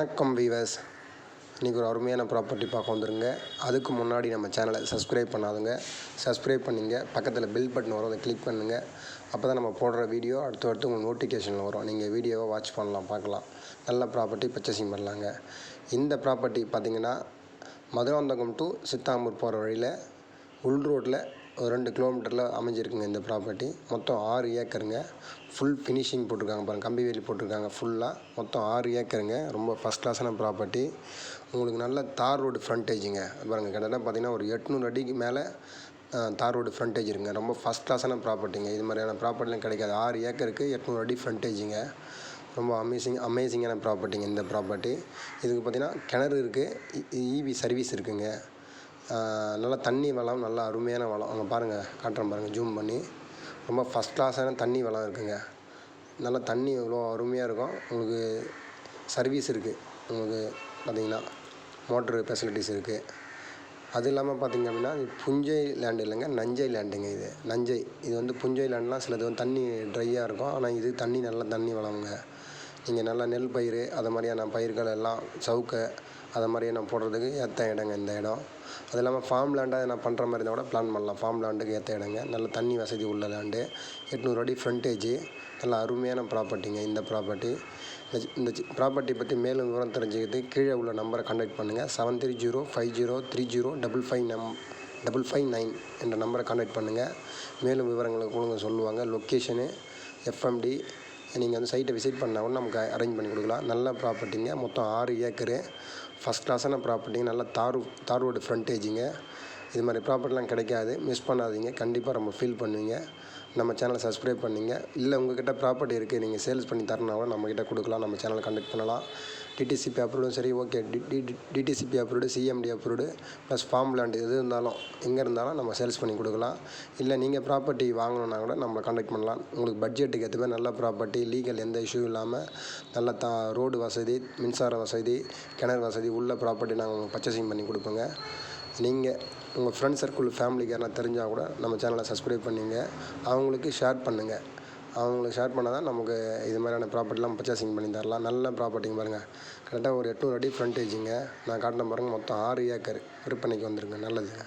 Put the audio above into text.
வணக்கம் வீவர்ஸ் இன்றைக்கி ஒரு அருமையான ப்ராப்பர்ட்டி பார்க்க வந்துருங்க. அதுக்கு முன்னாடி நம்ம சேனலை சப்ஸ்கிரைப் பண்ணாதுங்க. சப்ஸ்கிரைப் பண்ணிங்க. பக்கத்தில் பில் பட்டன் வரும் அதை கிளிக் பண்ணுங்கள் அப்போ தான் நம்ம போடுற வீடியோ அடுத்து அடுத்து உங்களுக்கு நோட்டிஃபிகேஷனில் வரும். நீங்கள் வீடியோவை வாட்ச் பண்ணலாம் பார்க்கலாம். நல்ல ப்ராப்பர்ட்டி பர்ச்சேசிங் பண்ணலாங்க. இந்த ப்ராப்பர்ட்டி பார்த்திங்கன்னா மதுராந்தகம் டு சித்தாம்பூர் போகிற வழியில் உள் ரோட்டில் ஒரு ரெண்டு கிலோமீட்டரில் அமைஞ்சிருக்குங்க இந்த ப்ராப்பர்ட்டி மொத்தம் ஆறு ஏக்கருங்க. ஃபுல் ஃபினிஷிங் போட்டிருக்காங்க பாருங்கள் கம்பி வேலி போட்டிருக்காங்க ஃபுல்லாக மொத்தம் ஆறு ஏக்கருங்க. ரொம்ப ஃபஸ்ட் கிளாஸான ப்ராப்பர்ட்டி உங்களுக்கு நல்ல தார் ரோடு ஃப்ரண்டேஜுங்க பாருங்கள் கிட்டத்தட்ட பார்த்தீங்கன்னா ஒரு எட்நூறு அடிக்கு மேலே தார் ரோடு ஃப்ரண்டேஜ் இருக்குங்க. ரொம்ப ஃபஸ்ட் கிளாஸான ப்ராப்பர்ட்டிங்க இது மாதிரியான ப்ராப்பர்ட்டிலாம் கிடைக்காது. ஆறு ஏக்கருக்கு எட்நூறு அடி ஃப்ரண்டேஜுங்க ரொம்ப அமேசிங் அமேசிங்கான ப்ராப்பர்ட்டிங்க இந்த ப்ராப்பர்ட்டி இதுக்கு பார்த்திங்கன்னா கிணறு இருக்குது இவி சர்வீஸ் இருக்குங்க. நல்லா தண்ணி வளம் நல்லா அருமையான வளம். அங்கே பாருங்கள் காட்டுறேன் பாருங்கள் ஜூம் பண்ணி. ரொம்ப ஃபஸ்ட் கிளாஸான தண்ணி வளம் இருக்குங்க. நல்லா தண்ணி இவ்வளோ அருமையாக இருக்கும். உங்களுக்கு சர்வீஸ் இருக்குது உங்களுக்கு பார்த்தீங்கன்னா மோட்ரு ஃபெசிலிட்டிஸ் இருக்குது அது இல்லாமல் பார்த்திங்க அப்படின்னா இது புஞ்சை லேண்டு இல்லைங்க நஞ்சை லேண்டுங்க இது. நஞ்சை. இது வந்து புஞ்சை லேண்ட்லாம் சிலது வந்து தண்ணி ட்ரையாக இருக்கும். ஆனால் இது தண்ணி நல்லா தண்ணி வளமுங்க. நீங்கள் நல்லா நெல் பயிர் அது மாதிரியான பயிர்கள் எல்லாம் சவுக்கு அதை மாதிரியே நான் போடுறதுக்கு ஏற்ற இடங்க இந்த இடம். அது இல்லாமல் ஃபார்ம் லேண்டாக நான் பண்ணுற மாதிரி இருந்தால் கூட பிளான் பண்ணலாம். ஃபார்ம் லேண்டுக்கு ஏற்ற இடங்க. நல்ல தண்ணி வசதி உள்ள லேண்டு எட்நூறு அடி ஃப்ரண்டேஜு நல்ல அருமையான ப்ராப்பர்ட்டிங்க இந்த ப்ராப்பர்ட்டி இந்த ப்ராப்பர்ட்டி பற்றி மேலும் விவரம் தெரிஞ்சுக்கிட்டு கீழே உள்ள நம்பரை கான்டாக்ட் பண்ணுங்கள் seven three zero five zero three zero double five நம் டபுள் ஃபைவ் நைன் என்ற நம்பரை கான்டாக்ட் பண்ணுங்கள் மேலும் விவரங்களை கொடுங்க சொல்லுவாங்க. லொக்கேஷனு எஃப்எம்டி நீங்கள் வந்து சைட்டை விசிட் பண்ணால் கூட நமக்கு அரேஞ்ச் பண்ணி கொடுக்கலாம். நல்ல ப்ராப்பர்ட்டிங்க மொத்தம் ஆறு ஏக்கரு ஃபஸ்ட் கிளாஸான ப்ராப்பர்ட்டிங்க நல்ல தார் தார் ரோடு ஃப்ரண்டேஜுங்க இது மாதிரி ப்ராப்பர்ட்டிலாம் கிடைக்காது. மிஸ் பண்ணாதீங்க. கண்டிப்பாக நம்ம ஃபீல் பண்ணுவீங்க. நம்ம சேனலை சப்ஸ்கிரைப் பண்ணிங்க. இல்லை உங்கள்கிட்ட ப்ராப்பர்ட்டி இருக்குது நீங்கள் சேல்ஸ் பண்ணி தரனா கூட நம்மக்கிட்ட கொடுக்கலாம். நம்ம சேனலை கண்டக்ட் பண்ணலாம். டிடிசிபி அப்ரூவ்டும் சரி okay D DTCP approved CMD approved plus farm land எது இருந்தாலும் எங்கே இருந்தாலும் நம்ம சேல்ஸ் பண்ணி கொடுக்கலாம். இல்லை நீங்கள் ப்ராப்பர்ட்டி வாங்கணுன்னா கூட நம்ம கண்டக்ட் பண்ணலாம். உங்களுக்கு பட்ஜெட்டுக்கு ஏற்ற மாதிரி நல்ல ப்ராப்பர்ட்டி லீகல் எந்த இஷ்யூ இல்லாமல் நல்ல தா ரோடு வசதி மின்சார வசதி கிணறு வசதி உள்ள ப்ராப்பர்ட்டி நாங்கள் பர்ச்சேசிங் பண்ணி கொடுப்போங்க. நீங்கள் உங்கள் ஃப்ரெண்ட் சர்க்கிள் ஃபேமிலிக்கு யாரா தெரிஞ்சால் கூட நம்ம சேனலை சப்ஸ்கிரைப் பண்ணுங்க. அவங்களுக்கு ஷேர் பண்ணுங்கள் அவங்களுக்கு ஷேர் பண்ணால் தான் நமக்கு இது மாதிரியான ப்ராப்பர்ட்டிலாம் பர்ச்சேசிங் பண்ணி தரலாம். நல்ல ப்ராப்பர்ட்டிங்க பாருங்கள் கரெக்டாக ஒரு எட்நூறு அடி ஃப்ரண்டேஜுங்க நான் காட்டின பாருங்கள் மொத்தம் ஆறு ஏக்கர் விற்பனைக்கு வந்துருங்க. நல்லதுங்க.